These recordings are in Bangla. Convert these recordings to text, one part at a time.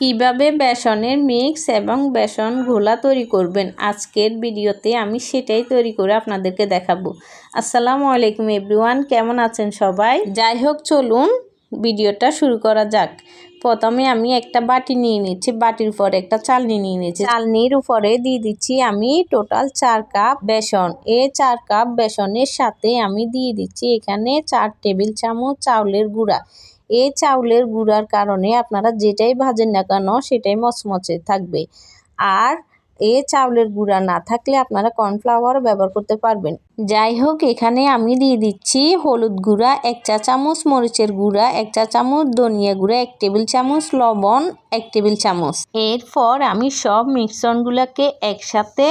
কীভাবে বেসনের মিক্স এবং বেসন ঘোলা তৈরি করবেন? আজকের ভিডিওতে আমি সেটাই তৈরি করে আপনাদেরকে দেখাবো। আসসালামু আলাইকুম এভরিওয়ান, কেমন আছেন সবাই? যাই হোক, চলুন ভিডিওটা শুরু করা যাক। প্রথমে আমি একটা বাটি নিয়ে নিচ্ছি। বাটির উপরে একটা চালনি নিয়ে নিচ্ছি। চালনির উপরে দিয়ে দিচ্ছি আমি টোটাল চার কাপ বেসন। এই চার কাপ বেসনের সাথে আমি দিয়ে দিচ্ছি এখানে চার টেবিল চামচ চাউলের গুঁড়া। এই চাউলের গুঁড়ার কারণে আপনারা যেটাই ভাজেন না কেন সেটাই মচমচে থাকবে। আর এ চাউলের গুঁড়া না থাকলে আপনারা কর্নফ্লাওয়ার ব্যবহার করতে পারবেন। যাই হোক, এখানে আমি দিয়ে দিচ্ছি হলুদ গুঁড়া, এক চা চামচ মরিচের গুঁড়া, এক চা চামচ ধনিয়া গুঁড়া, এক টেবিল চামচ লবণ, এক টেবিল চামচ। এরপর আমি সব মিশ্রণগুলোকে একসাথে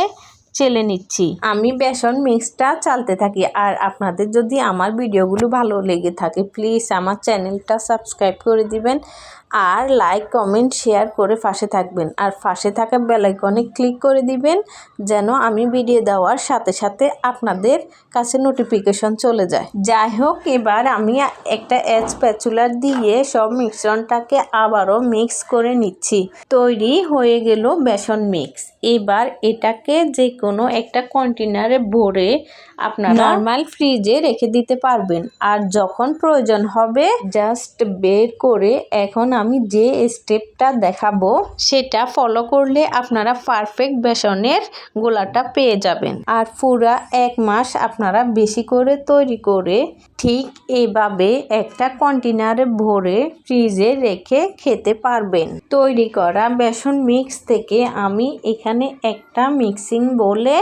চেলে নিচ্ছি। আমি বেসন মিক্সটা চালতে থাকি। আর আপনাদের যদি আমার ভিডিওগুলো ভালো লেগে থাকে প্লিজ আমার চ্যানেলটা সাবস্ক্রাইব করে দিবেন আর লাইক কমেন্ট শেয়ার করে পাশে থাকবেন। আর পাশে থাকা বেলাইকনে ক্লিক করে দিবেন, যেন আমি ভিডিও দেওয়ার সাথে সাথে আপনাদের কাছে নোটিফিকেশন চলে যায়। যাই হোক, এবার আমি একটা এজ প্যাচুলার দিয়ে সব মিশ্রণটাকে আবারও মিক্স করে নিচ্ছি। তৈরি হয়ে গেল বেসন মিক্স এবার এটাকে যে কোনো একটা কন্টেনারে ভরে আপনার নর্মাল ফ্রিজে রেখে দিতে পারবেন। আর যখন প্রয়োজন হবে জাস্ট বের করে এখন আমি যে স্টেপটা দেখাবো সেটা ফলো করলে আপনারা পারফেক্ট বেসনের গোলাটা পেয়ে যাবেন। আর পুরা এক মাস আপনারা বেশি করে তৈরি করে ঠিক এভাবে একটা কন্টেনারে ভরে ফ্রিজে রেখে খেতে পারবেন। তৈরি করা বেসন মিক্স থেকে আমি এখানে একটা মিক্সিং বলে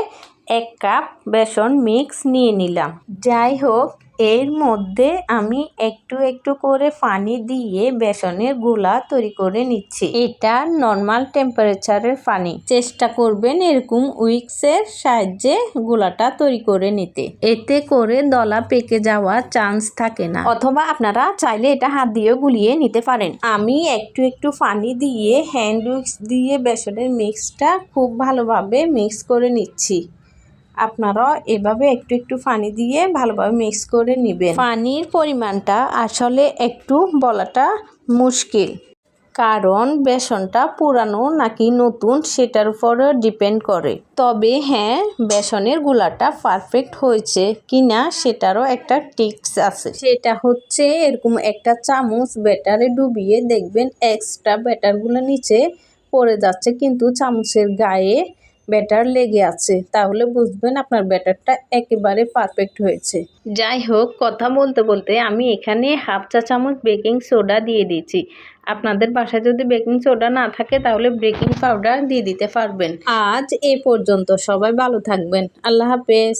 এক কাপ বেসন মিক্স নিয়ে নিলাম। যাই হোক এর মধ্যে আমি একটু একটু করে পানি দিয়ে বেসনের গোলা তৈরি করে নিচ্ছি। এটা নর্মাল টেম্পারেচারের পানি। চেষ্টা করবেন এরকম উইক্সের সাহায্যে গোলাটা তৈরি করে নিতে। এতে করে দলা পেকে যাওয়ার চান্স থাকে না। অথবা আপনারা চাইলে এটা হাত দিয়েও গুলিয়ে নিতে পারেন। আমি একটু একটু পানি দিয়ে হ্যান্ড উইক্স দিয়ে বেসনের মিক্সটা খুব ভালোভাবে মিক্স করে নিচ্ছি। আপনারা এভাবে একটু একটু পানি দিয়ে ভালোভাবে মিক্স করে নেবেন। পানির পরিমাণটা আসলে একটু বলাটা মুশকিল, কারণ বেসনটা পুরানো নাকি নতুন সেটার উপরে ডিপেন্ড করে। তবে হ্যাঁ বেসনের গুলাটা পারফেক্ট হয়েছে কিনা সেটারও একটা টিক্স আছে। সেটা হচ্ছে এরকম একটা চামচ ব্যাটারে ডুবিয়ে দেখবেন এক্সট্রা ব্যাটারগুলো নিচে পড়ে যাচ্ছে, কিন্তু চামচের গায়ে ব্যাটার লেগে আছে তাহলে বুঝবেন আপনার ব্যাটারটা একেবারে পারফেক্ট হয়েছে। যাই হোক কথা বলতে বলতে আমি এখানে হাফ চা চামচ বেকিং সোডা দিয়ে দিয়েছি। আপনাদের বাসায় যদি বেকিং সোডা না থাকে তাহলে বেকিং পাউডার দিয়ে দিতে পারবেন। আজ এ পর্যন্ত সবাই ভালো থাকবেন। আল্লাহ হাফেজ।